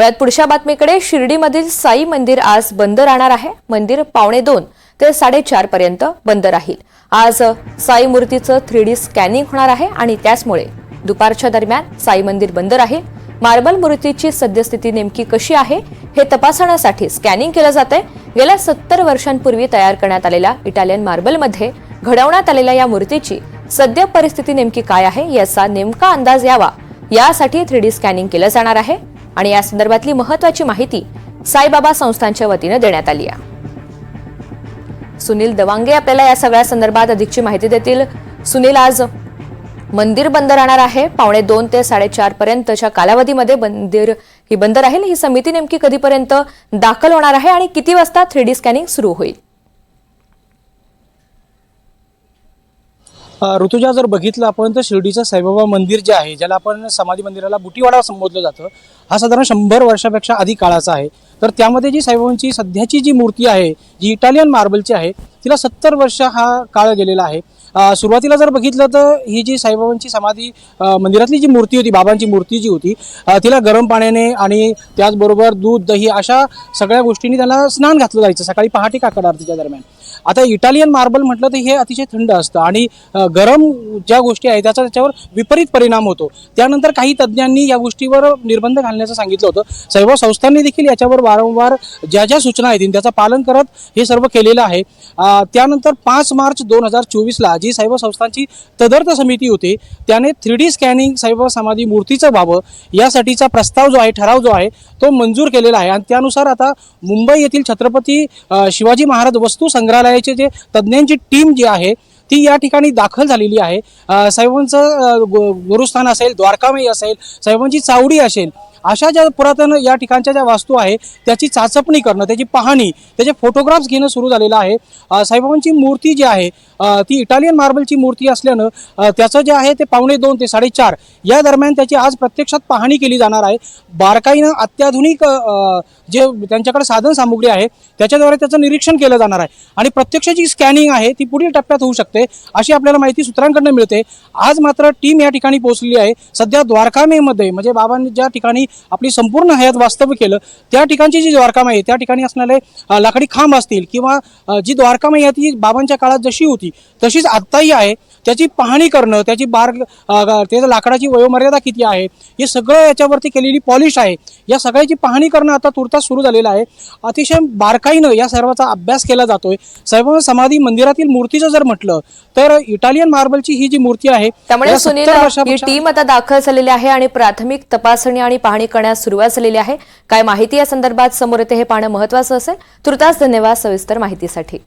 वळ्यात पुढच्या बातमीकडे शिर्डीमधील साई मंदिर आज बंद राहणार आहे. मंदिर पावणे दोन ते साडेचार पर्यंत बंद राहील. आज साई मूर्तीचं थ्री डी स्कॅनिंग होणार आहे आणि त्याचमुळे दुपारच्या दरम्यान साई मंदिर बंद राहील. मार्बल मूर्तीची सद्यस्थिती नेमकी कशी आहे हे तपासण्यासाठी स्कॅनिंग केलं जातंय. गेल्या सत्तर वर्षांपूर्वी तयार करण्यात आलेल्या इटालियन मार्बलमध्ये घडवण्यात आलेल्या या मूर्तीची सद्य परिस्थिती नेमकी काय आहे याचा नेमका अंदाज यावा. यासाठी थ्री डी स्कॅनिंग केलं जाणार आहे. आणि या संदर्भातली महत्वाची माहिती साईबाबा संस्थांच्या वतीनं देण्यात आली आहे. सुनील दवांगे आपल्याला या सगळ्या संदर्भात अधिकची माहिती देतील. सुनील आज मंदिर बंद राहणार आहे. पावणे दोन ते साडेचार पर्यंतच्या कालावधीमध्ये मंदिर ही बंद राहील. ही समिती नेमकी कधीपर्यंत दाखल होणार आहे आणि किती वाजता थ्री डी स्कॅनिंग सुरू होईल? ऋतुजा जर बघितलं आपण तर शिर्डीचं साईबाबा मंदिर जे आहे ज्याला आपण समाधी मंदिराला बुटीवाडा संबोधलं जातं हा साधारण शंभर वर्षापेक्षा अधिक काळाचा आहे. तर त्यामध्ये जी साईबाबांची सध्याची जी मूर्ती आहे जी इटालियन मार्बलची आहे तिला सत्तर वर्ष हा काळ गेलेला आहे. सुरुवातीला जर बघितलं तर ही जी साईबाबांची समाधी मंदिरातली जी मूर्ती होती बाबांची मूर्ती जी होती तिला गरम पाण्याने आणि त्याचबरोबर दूध दही अशा सगळ्या गोष्टींनी त्याला स्नान घातलं जायचं सकाळी पहाटे काकड आरतीच्या दरम्यान. आता इटालियन मार्बल म्हटलं तर हे अतिशय थंड असतं आणि गरम ज्या गोष्टी आहेत त्याचा त्याच्यावर विपरीत परिणाम होतो. त्यानंतर काही तज्ज्ञांनी या गोष्टीवर निर्बंध घालण्याचं सांगितलं होतं. सर्व संस्थांनी देखील याच्यावर वारंवार ज्या ज्या सूचना येतील त्याचं पालन करत हे सर्व केलेलं आहे. त्यानंतर पाच मार्च दोन हजार चोवीसला जी सैव संस्थांची तदर्थ समिती होती त्याने थ्री डी स्कॅनिंग सैव समाधी मूर्तीचं व्हावं यासाठीचा प्रस्ताव जो आहे ठराव जो आहे तो मंजूर केलेला आहे. आणि त्यानुसार आता मुंबई येथील छत्रपती शिवाजी महाराज वस्तू संग्रहालय संग्रहालयाचे जे तज्ज्ञांची टीम जी आहे ती या ठिकाणी दाखल झालेली आहे. साहेबांचं गुरुस्थान असेल द्वारकामयी असेल साहेबांची चावडी असेल अशा ज्या पुरातन या ठिकाणच्या ज्या वास्तू आहे त्याची चाचपणी करणं त्याची पाहणी त्याचे फोटोग्राफ्स घेणं सुरू झालेलं आहे. साईबाबांची मूर्ती जी आहे ती इटालियन मार्बलची मूर्ती असल्यानं त्याचं जे आहे ते पावणे दोन ते साडेचार या दरम्यान त्याची आज प्रत्यक्षात पाहणी केली जाणार आहे. बारकाईनं अत्याधुनिक जे त्यांच्याकडे साधन सामुग्री आहे त्याच्याद्वारे त्याचं निरीक्षण केलं जाणार आहे. आणि प्रत्यक्ष जी स्कॅनिंग आहे ती पुढील टप्प्यात होऊ शकते. अशी आपल्याला माहिती सूत्रांकडनं मिळते. आज मात्र टीम या ठिकाणी पोहोचलेली आहे. सध्या द्वारकामेमध्ये म्हणजे बाबांनी ज्या ठिकाणी आपली संपूर्ण हयात वास्तव्य केलं त्या ठिकाणची जी द्वारकामाई आहे त्या ठिकाणी असणारे लाकडी खांब असतील किंवा जी द्वारकामाई आहे ती बाबांच्या काळात जशी होती तशीच आत्ताही आहे. त्याची पाहणी करणं त्याची बार त्याच्या लाकडाची वयोमर्यादा किती आहे हे सगळं याच्यावरती केलेली पॉलिश आहे. या सगळ्याची पाहणी करणं आता तुर्तास सुरू झालेलं आहे. अतिशय बारकाईनं या सर्वाचा अभ्यास केला जातोय. सर्व समाधी मंदिरातील मूर्तीचं जर म्हटलं तर इटालियन मार्बलची ही जी मूर्ती आहे त्यामुळे सुनील 70 ही टीम आता दाखल झालेली आहे आणि प्राथमिक तपासणी आणि पाहणी करण्यास सुरुवात झालेली आहे. काय माहिती या संदर्भात समोर येते हे पाहणं महत्वाचं असेल. तुर्तास धन्यवाद सविस्तर माहितीसाठी.